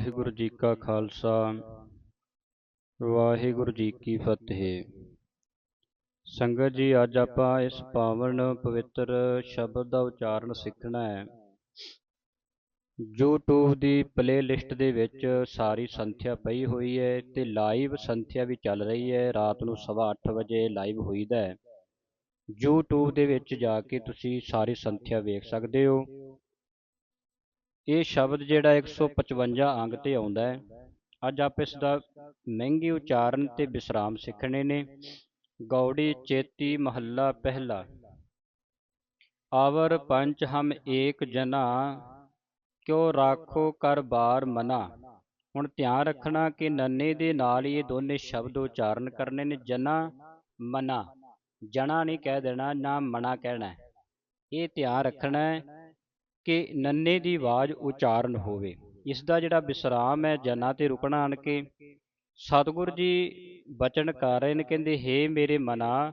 ਵਾਹਿਗੁਰੂ ਜੀ ਕਾ ਖਾਲਸਾ, ਵਾਹਿਗੁਰੂ ਜੀ ਕੀ ਫਤਿਹ। ਸੰਗਤ ਜੀ, ਅੱਜ ਆਪਾਂ ਇਸ ਪਾਵਨ ਪਵਿੱਤਰ ਸ਼ਬਦ ਦਾ ਉਚਾਰਨ ਸਿੱਖਣਾ ਹੈ। YouTube ਦੀ ਪਲੇਲਿਸਟ ਦੇ ਵਿੱਚ ਸਾਰੀ ਸੰਥਿਆ ਪਈ ਹੋਈ ਹੈ ਤੇ ਲਾਈਵ ਸੰਥਿਆ ਵੀ ਚੱਲ ਰਹੀ ਹੈ। ਰਾਤ ਨੂੰ 8:30 ਵਜੇ ਲਾਈਵ ਹੋਈਦਾ ਹੈ। YouTube ਦੇ ਵਿੱਚ ਜਾ ਕੇ ਤੁਸੀਂ ਸਾਰੀ ਸੰਥਿਆ ਵੇਖ ਸਕਦੇ ਹੋ। ਇਹ ਸ਼ਬਦ ਜਿਹੜਾ 155 ਅੰਗ ਤੇ ਆਉਂਦਾ ਹੈ। ਅੱਜ ਆਪ ਇਸ ਦਾ ਮਹਿੰਗੀ ਉਚਾਰਨ ਤੇ ਵਿਸਰਾਮ ਸਿੱਖਣੇ ਨੇ। ਗੌੜੀ ਚੇਤੀ ਮਹੱਲਾ ਪਹਿਲਾ। ਆਵਰ ਪੰਚ ਹਮ ਏਕ ਜਨਾ, ਕਿਉ ਰਾਖੋ ਕਰ ਬਾਰ ਮਨਾ। ਹੁਣ ਧਿਆਨ ਰੱਖਣਾ ਕਿ ਨੰਨੇ ਦੇ ਨਾਲ ਹੀ ਇਹ ਦੋਨੇ ਸ਼ਬਦ ਉਚਾਰਨ ਕਰਨੇ ਨੇ। ਜਨਾ, ਮਨਾ। ਜਣਾ ਨਹੀਂ ਕਹਿ ਦੇਣਾ, ਨਾ ਮਨਾ ਕਹਿਣਾ। ਇਹ ਧਿਆਨ ਰੱਖਣਾ ਹੈ ਕਿ ਨੰਨੇ ਦੀ ਆਵਾਜ਼ ਉਚਾਰਨ ਹੋਵੇ। ਇਸ ਦਾ ਜਿਹੜਾ ਵਿਸਰਾਮ ਹੈ, ਜਨਾ ਤੇ ਰੁਕਣਾ ਆਣ ਕੇ ਸਤਿਗੁਰ ਜੀ ਬਚਨ ਕਰ ਰਹੇ ਨੇ, ਕਹਿੰਦੇ, ਹੇ ਮੇਰੇ ਮਨਾ,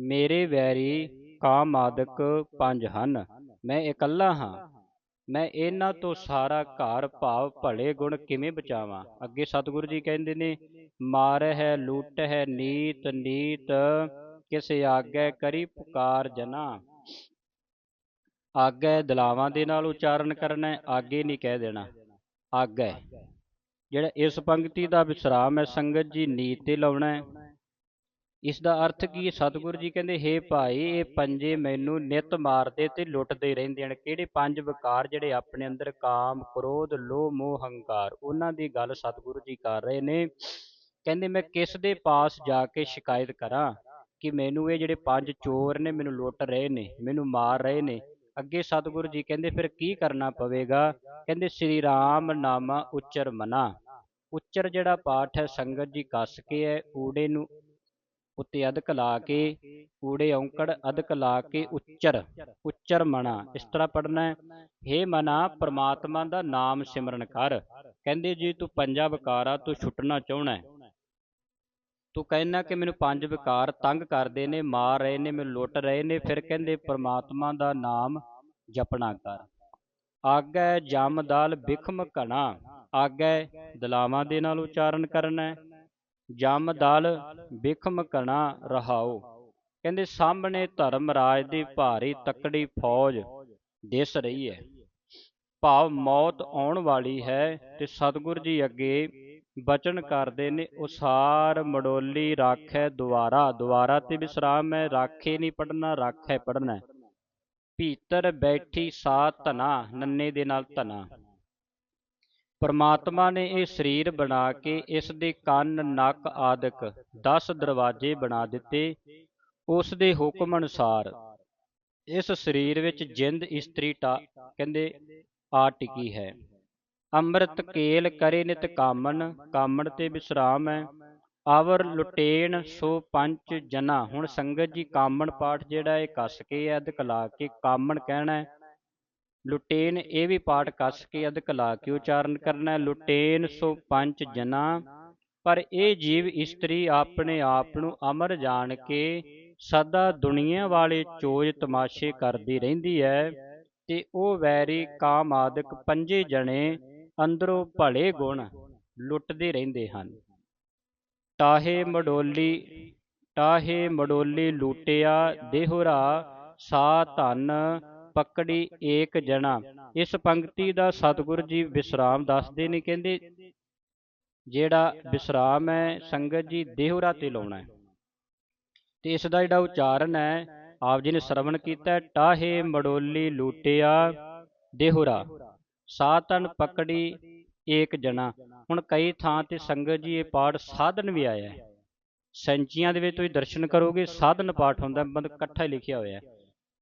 ਮੇਰੇ ਵੈਰੀ ਕਾਮ ਆਦਿਕ ਪੰਜ ਹਨ। ਮੈਂ ਇਕੱਲਾ ਹਾਂ। ਮੈਂ ਇਹਨਾਂ ਤੋਂ ਸਾਰਾ ਘਰ ਭਾਵ ਭਲੇ ਗੁਣ ਕਿਵੇਂ ਬਚਾਵਾਂ? ਅੱਗੇ ਸਤਿਗੁਰੂ ਜੀ ਕਹਿੰਦੇ ਨੇ, ਮਾਰ ਹੈ, ਲੂਟ ਹੈ, ਨੀਤ ਨੀਤ, ਕਿਸ ਆਗੇ ਕਰੀ ਪੁਕਾਰ ਜਨਾ। ਆਗੇ ਦਲਾਵਾਂ ਦੇ ਨਾਲ ਉਚਾਰਨ ਕਰਨਾ ਹੈ ਆਗੇ ਨਹੀਂ ਕਹਿ ਦੇਣਾ। ਆਗੇ ਜਿਹੜਾ ਇਸ ਪੰਕਤੀ ਦਾ ਵਿਸਰਾਮ ਹੈ, ਸੰਗਤ ਜੀ ਨੀਤ ਤੇ ਲਾਉਣਾ ਹੈ। ਇਸ ਦਾ ਅਰਥ ਕੀ ਸਤਿਗੁਰੂ ਜੀ ਕਹਿੰਦੇ, ਹੇ ਭਾਈ, ਇਹ ਪੰਜੇ ਮੈਨੂੰ ਨਿਤ ਮਾਰਦੇ ਤੇ ਲੁੱਟਦੇ ਰਹਿੰਦੇ ਹਨ। ਕਿਹੜੇ ਪੰਜ ਵਿਕਾਰ ਜਿਹੜੇ ਆਪਣੇ ਅੰਦਰ ਕਾਮ, ਕ੍ਰੋਧ, ਲੋਭ, ਮੋਹ, ਹੰਕਾਰ, ਉਹਨਾਂ ਦੀ ਗੱਲ ਸਤਿਗੁਰੂ ਜੀ ਕਰ ਰਹੇ ਨੇ। ਕਹਿੰਦੇ, ਮੈਂ ਕਿਸ ਦੇ ਪਾਸ ਜਾ ਕੇ ਸ਼ਿਕਾਇਤ ਕਰਾਂ ਕਿ ਮੈਨੂੰ ਇਹ ਜਿਹੜੇ ਪੰਜ ਚੋਰ ਨੇ, ਮੈਨੂੰ ਲੁੱਟ ਰਹੇ ਨੇ, ਮੈਨੂੰ ਮਾਰ ਰਹੇ ਨੇ ਅੱਗੇ ਸਤਿਗੁਰੂ ਜੀ ਕਹਿੰਦੇ, ਫਿਰ ਕੀ ਕਰਨਾ ਪਵੇਗਾ? ਕਹਿੰਦੇ, ਸ੍ਰੀ ਰਾਮ ਨਾਮਾ ਉਚਰ ਮਨਾ। ਉਚਰ ਜਿਹੜਾ ਪਾਠ ਹੈ, ਸੰਗਤ ਜੀ ਕੱਸ ਕੇ ਹੈ, ਊੜੇ ਨੂੰ ਉੱਤੇ ਅਧਕ ਲਾ ਕੇ, ਊੜੇ ਔਂਕੜ ਅਧਕ ਲਾ ਕੇ ਉਚਰ ਉਚਰ ਮਨਾ। ਇਸ ਤਰ੍ਹਾਂ ਪੜਨਾ ਹੈ हे ਮਨਾ, ਪ੍ਰਮਾਤਮਾ ਦਾ ਨਾਮ ਸਿਮਰਨ ਕਰ। ਕਹਿੰਦੇ, ਜੀ ਤੂੰ ਪੰਜਾਂ ਵਿਕਾਰਾਂ ਤੋਂ ਛੁੱਟਣਾ ਚਾਹਣਾ ਤੂੰ ਕਹਿਣਾ ਕਿ ਮੈਨੂੰ ਪੰਜ ਵਿਕਾਰ ਤੰਗ ਕਰਦੇ ਨੇ, ਮਾਰ ਰਹੇ ਨੇ, ਮੈਨੂੰ ਲੁੱਟ ਰਹੇ ਨੇ, ਫਿਰ ਕਹਿੰਦੇ ਪ੍ਰਮਾਤਮਾ ਦਾ ਨਾਮ ਜਪਣਾ ਕਰ। ਆਗੈ ਜਮਦਲ ਬਿਖਮ ਘਣਾ, ਆਗੈ ਦਲਾਵਾਂ ਦੇ ਨਾਲ ਉਚਾਰਨ ਕਰਨਾ ਹੈ ਜਮਦਲ ਬਿਖਮ ਘਣਾ ਰਹਾਓ ਕਹਿੰਦੇ ਸਾਹਮਣੇ ਧਰਮ ਰਾਜ ਦੀ ਭਾਰੀ ਤਕੜੀ ਫੌਜ ਦਿਸ ਰਹੀ ਹੈ। ਭਾਵ ਮੌਤ ਆਉਣ ਵਾਲੀ ਹੈ ਤੇ ਸਤਿਗੁਰ ਜੀ ਅੱਗੇ ਬਚਨ ਕਰਦੇ ਨੇ, ਉਸਾਰ ਮੜੋਲੀ ਰਾਖੈ ਦੁਆਰਾ ਦੁਆਰਾ ਤੇ ਵਿਸਰਾਮ ਹੈ, ਰਾਖੇ ਨਹੀਂ ਪੜਨਾ ਰਾਖੈ ਪੜਨਾ ਭੀਤਰ ਬੈਠੀ ਸਾ ਧਨਾ, ਨੰਨੇ ਦੇ ਨਾਲ ਧਨਾ। ਪਰਮਾਤਮਾ ਨੇ ਇਹ ਸਰੀਰ ਬਣਾ ਕੇ ਇਸ ਦੇ ਕੰਨ, ਨੱਕ ਆਦਿਕ 10 ਦਰਵਾਜ਼ੇ ਬਣਾ ਦਿੱਤੇ, ਉਸ ਦੇ ਹੁਕਮ ਅਨੁਸਾਰ। ਇਸ ਸਰੀਰ ਵਿੱਚ ਜਿੰਦ ਇਸਤਰੀ ਕਹਿੰਦੇ, ਆ ਟਿਕੀ ਹੈ। ਅੰਮ੍ਰਿਤ ਕੇਲ ਕਰੇ ਨਿਤ ਕਾਮਨ, ਕਾਮਣ ਤੇ ਵਿਸਰਾਮ ਹੈ ਆਵਰ ਲੁਟੇਣ ਸੋ ਪੰਜ ਜਨਾ। ਹੁਣ ਸੰਗਤ ਜੀ, ਕਾਮਣ ਪਾਠ ਜਿਹੜਾ ਇਹ ਕੱਸ ਕੇ ਹੈ ਅਧਿਕ ਲਾ ਕੇ ਕਾਮਣ ਕਹਿਣਾ। ਹੈ ਲੁਟੇਨ ਇਹ ਵੀ ਪਾਠ ਕੱਸ ਕੇ ਅਧਿਕ ਲਾ ਕੇ ਉਚਾਰਨ ਕਰਨਾ। ਹੈ ਲੁਟੇਨ ਸੋ ਪੰਜ ਜਨਾ, ਪਰ ਇਹ ਜੀਵ ਇਸਤਰੀ ਆਪਣੇ ਆਪ ਨੂੰ ਅਮਰ ਜਾਣ ਕੇ ਸਦਾ ਦੁਨੀਆ ਵਾਲੇ ਚੋਜ ਤਮਾਸ਼ੇ ਕਰਦੀ ਰਹਿੰਦੀ ਹੈ ਤੇ ਉਹ ਵੈਰੀ ਕਾਮ ਆਦਿਕ ਪੰਜੇ ਜਣੇ ਅੰਦਰੋਂ ਭਲੇ ਗੁਣ ਲੁੱਟਦੇ ਰਹਿੰਦੇ ਹਨ। ਟਾਹੇ ਮਡੋਲੀ ਟਾਹੇ ਮਡੋਲੀ ਲੂਟਿਆ ਦੇਹੁਰਾ, ਸਾ ਧਨ ਪਕੜੀ ਏਕ ਜਣਾ। ਇਸ ਪੰਕਤੀ ਦਾ ਸਤਿਗੁਰ ਜੀ ਵਿਸਰਾਮ ਦੱਸਦੇ ਨੇ, ਕਹਿੰਦੇ, ਜਿਹੜਾ ਵਿਸਰਾਮ ਹੈ, ਸੰਗਤ ਜੀ ਦੇਹੁਰਾ ਤੇ ਲਾਉਣਾ ਹੈ। ਤੇ ਇਸ ਦਾ ਜਿਹੜਾ ਉਚਾਰਨ ਹੈ, ਆਪ ਜੀ ਨੇ ਸ਼ਰਵਣ ਕੀਤਾ ਟਾਹੇ ਮਡੋਲੀ ਲੂਟਿਆ ਦੇਹੁਰਾ ਸਾਤਨ ਪਕੜੀ ਏਕ ਜਣਾ। ਹੁਣ ਕਈ ਥਾਂ ਤੇ ਸੰਗਤ ਜੀ ਇਹ ਪਾਠ ਸਾਧਨ ਵੀ ਆਇਆ ਹੈ। ਸੰਚੀਆਂ ਦੇ ਵਿੱਚ ਤੁਸੀਂ ਦਰਸ਼ਨ ਕਰੋਗੇ, ਸਾਧਨ ਪਾਠ ਹੁੰਦਾ, ਮਤਲਬ ਇਕੱਠਾ ਲਿਖਿਆ ਹੋਇਆ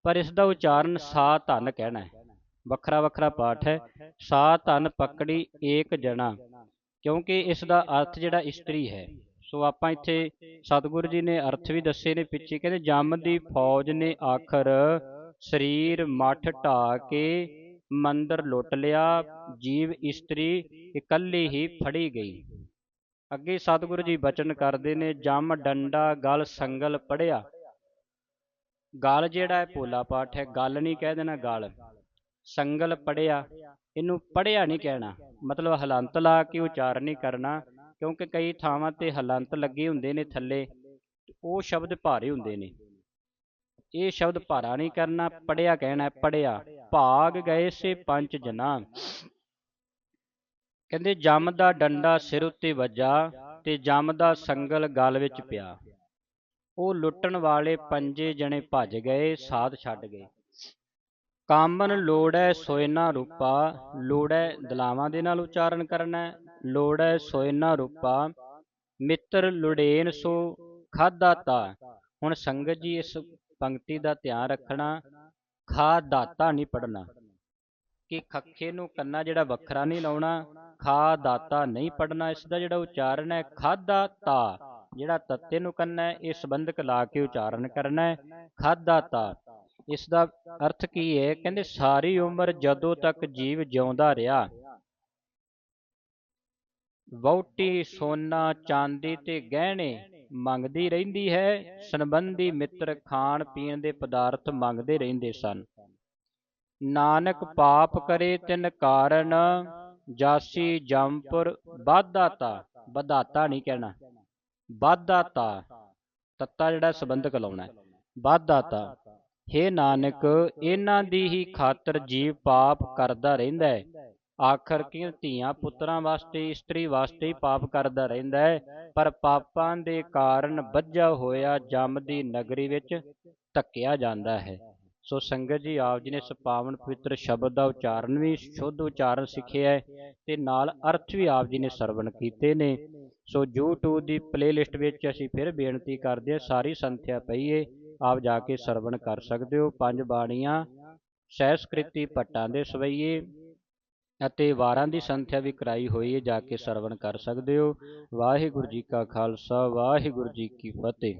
ਪਰ ਇਸ ਦਾ ਉਚਾਰਨ ਸਾ ਧਨ ਕਹਿਣਾ ਹੈ। ਵੱਖਰਾ ਵੱਖਰਾ ਪਾਠ ਹੈ। ਸਾ ਧਨ ਪਕੜੀ ਏਕ ਜਣਾ। ਕਿਉਂਕਿ ਇਸ ਦਾ ਅਰਥ ਜਿਹੜਾ ਇਸਤਰੀ ਹੈ, ਸੋ ਆਪਾਂ ਇੱਥੇ ਸਤਿਗੁਰੂ ਜੀ ਨੇ ਅਰਥ ਵੀ ਦੱਸੇ ਨੇ ਪਿੱਛੇ, ਕਹਿੰਦੇ ਜੰਮ ਦੀ ਫੌਜ ਨੇ ਆਖਰ ਸਰੀਰ ਮੱਠ ਢਾ ਕੇ ਮੰਦਰ ਲੁੱਟ ਲਿਆ, ਜੀਵ ਇਸਤਰੀ ਇਕੱਲੀ ਹੀ ਫੜੀ ਗਈ। ਅੱਗੇ ਸਤਿਗੁਰੂ ਜੀ ਬਚਨ ਕਰਦੇ ਨੇ, ਜਮ ਡੰਡਾ ਗਲ ਸੰਗਲ ਪੜਿਆ। ਗਲ ਜਿਹੜਾ ਹੈ ਭੋਲਾ ਪਾਠ ਹੈ, ਗੱਲ ਨਹੀਂ ਕਹਿ ਦੇਣਾ ਗਲ। ਸੰਗਲ ਪੜਿਆ, ਇਹਨੂੰ ਪੜਿਆ ਨਹੀਂ ਕਹਿਣਾ। ਮਤਲਬ ਹਲੰਤ ਲਾ ਕੇ ਉਚਾਰਨ ਨਹੀਂ ਕਰਨਾ, ਕਿਉਂਕਿ ਕਈ ਥਾਵਾਂ ਤੇ ਹਲੰਤ ਲੱਗੇ ਹੁੰਦੇ ਨੇ ਥੱਲੇ ਉਹ ਸ਼ਬਦ ਭਾਰੇ ਹੁੰਦੇ ਨੇ। ਇਹ ਸ਼ਬਦ ਭਾਰਾ ਨਹੀਂ ਕਰਨਾ ਪੜਿਆ ਕਹਿਣਾ ਪੜਿਆ ਭਾਗ ਗਏ ਸੇ ਪੰਜ ਜਨਾ। ਕਹਿੰਦੇ, ਜੰਮ ਦਾ ਡੰਡਾ ਸਿਰ ਉੱਤੇ ਵੱਜਾ ਤੇ ਜਮ ਦਾ ਸੰਗਲ ਗਲ ਵਿੱਚ ਪਿਆ। ਉਹ ਲੁੱਟਣ ਵਾਲੇ ਪੰਜੇ ਜਣੇ ਭੱਜ ਗਏ, ਸਾਧ ਛੱਡ ਗਏ। ਕਾਮਨ ਲੋੜੈ ਸੋਇਨਾ ਰੂਪਾ, ਲੋੜੈ ਦਲਾਵਾਂ ਦੇ ਨਾਲ ਉਚਾਰਨ ਕਰਨਾ ਲੋੜੈ ਸੋਇਨਾ ਰੂਪਾ, ਮਿੱਤਰ ਲੁੜੇਨ ਸੋ ਖਾਦਾ ਤਾ। ਹੁਣ ਸੰਗਤ ਜੀ ਇਸ ਪੰਕਤੀ ਦਾ ਧਿਆਨ ਰੱਖਣਾ, ਖਾ ਦਾਤਾ ਨਹੀਂ ਪੜਨਾ ਕਿ ਖੱਖੇ ਨੂੰ ਕੰਨਾ ਜਿਹੜਾ ਵੱਖਰਾ ਨਹੀਂ ਲਾਉਣਾ, ਖਾ ਦਾਤਾ ਨਹੀਂ ਪੜਨਾ ਇਸ ਦਾ ਜਿਹੜਾ ਉਚਾਰਨ ਹੈ ਖਾਦਾ ਤਾ, ਜਿਹੜਾ ਤੱਤੇ ਨੂੰ ਕੰਨਾ ਹੈ ਇਹ ਸੰਬੰਧਕ ਲਾ ਕੇ ਉਚਾਰਨ ਕਰਨਾ ਹੈ ਖਾਦਾ ਤਾ। ਇਸ ਦਾ ਅਰਥ ਕੀ ਹੈ? ਕਹਿੰਦੇ ਸਾਰੀ ਉਮਰ ਜਦੋਂ ਤੱਕ ਜੀਵ ਜਿਉਂਦਾ ਰਿਹਾ, ਵਹੁਟੀ ਸੋਨਾ ਚਾਂਦੀ ਤੇ ਗਹਿਣੇ ਮੰਗਦੀ ਰਹਿੰਦੀ ਹੈ, ਸੰਬੰਧੀ ਮਿੱਤਰ ਖਾਣ ਪੀਣ ਦੇ ਪਦਾਰਥ ਮੰਗਦੇ ਰਹਿੰਦੇ ਸਨ। ਨਾਨਕ ਪਾਪ ਕਰੇ ਤਿਨ ਕਾਰਨ, ਜਾਸੀ ਜੰਪੁਰ ਬਾਧਾਤਾ ਵਧਾਤਾ ਨਹੀਂ ਕਹਿਣਾ ਬਾਧਾਤਾ ਤੱਤਾ ਜਿਹੜਾ ਸੰਬੰਧਕ ਲਾਉਣਾ ਹੈ ਬਾਧਾਤਾ ਹੇ ਨਾਨਕ, ਇਹਨਾਂ ਦੀ ਹੀ ਖਾਤਰ ਜੀਵ ਪਾਪ ਕਰਦਾ ਰਹਿੰਦਾ ਹੈ। ਆਖਰ ਕੀ ਧੀਆਂ ਪੁੱਤਰਾਂ ਵਾਸਤੇ, ਇਸਤਰੀ ਵਾਸਤੇ ਹੀ ਪਾਪ ਕਰਦਾ ਰਹਿੰਦਾ ਹੈ? ਪਰ ਪਾਪਾਂ ਦੇ ਕਾਰਨ ਵੱਜਾ ਹੋਇਆ ਜਮ ਦੀ ਨਗਰੀ ਵਿੱਚ ਧੱਕਿਆ ਜਾਂਦਾ ਹੈ। ਸੋ ਸੰਗਤ ਜੀ, ਆਪ ਜੀ ਨੇ ਇਸ ਪਾਵਨ ਪਵਿੱਤਰ ਸ਼ਬਦ ਦਾ ਉਚਾਰਨ ਵੀ, ਸ਼ੁੱਧ ਉਚਾਰਨ ਸਿੱਖਿਆ ਹੈ ਤੇ ਨਾਲ ਅਰਥ ਵੀ ਆਪ ਜੀ ਨੇ ਸਰਵਣ ਕੀਤੇ ਨੇ। ਸੋ YouTube ਦੀ ਪਲੇਲਿਸਟ ਵਿੱਚ ਅਸੀਂ ਫਿਰ ਬੇਨਤੀ ਕਰਦੇ ਹਾਂ, ਸਾਰੀ ਸੰਥਿਆ ਪਈਏ ਆਪ ਜਾ ਕੇ ਸਰਵਣ ਕਰ ਸਕਦੇ ਹੋ। ਪੰਜ ਬਾਣੀਆਂ, ਸਹਿਸਕ੍ਰਿਤੀ ਭੱਟਾਂ ਦੇ ਸਵਈਏ ਅਤੇ ਵਾਰਾਂ ਦੀ ਸੰਖਿਆ ਵੀ ਕਰਾਈ ਹੋਈ ਹੈ, ਜਾ ਕੇ ਸਰਵਣ ਕਰ ਸਕਦੇ ਹੋ। ਵਾਹਿਗੁਰੂ ਜੀ ਕਾ ਖਾਲਸਾ, ਵਾਹਿਗੁਰੂ ਜੀ ਕੀ ਫਤਿਹ।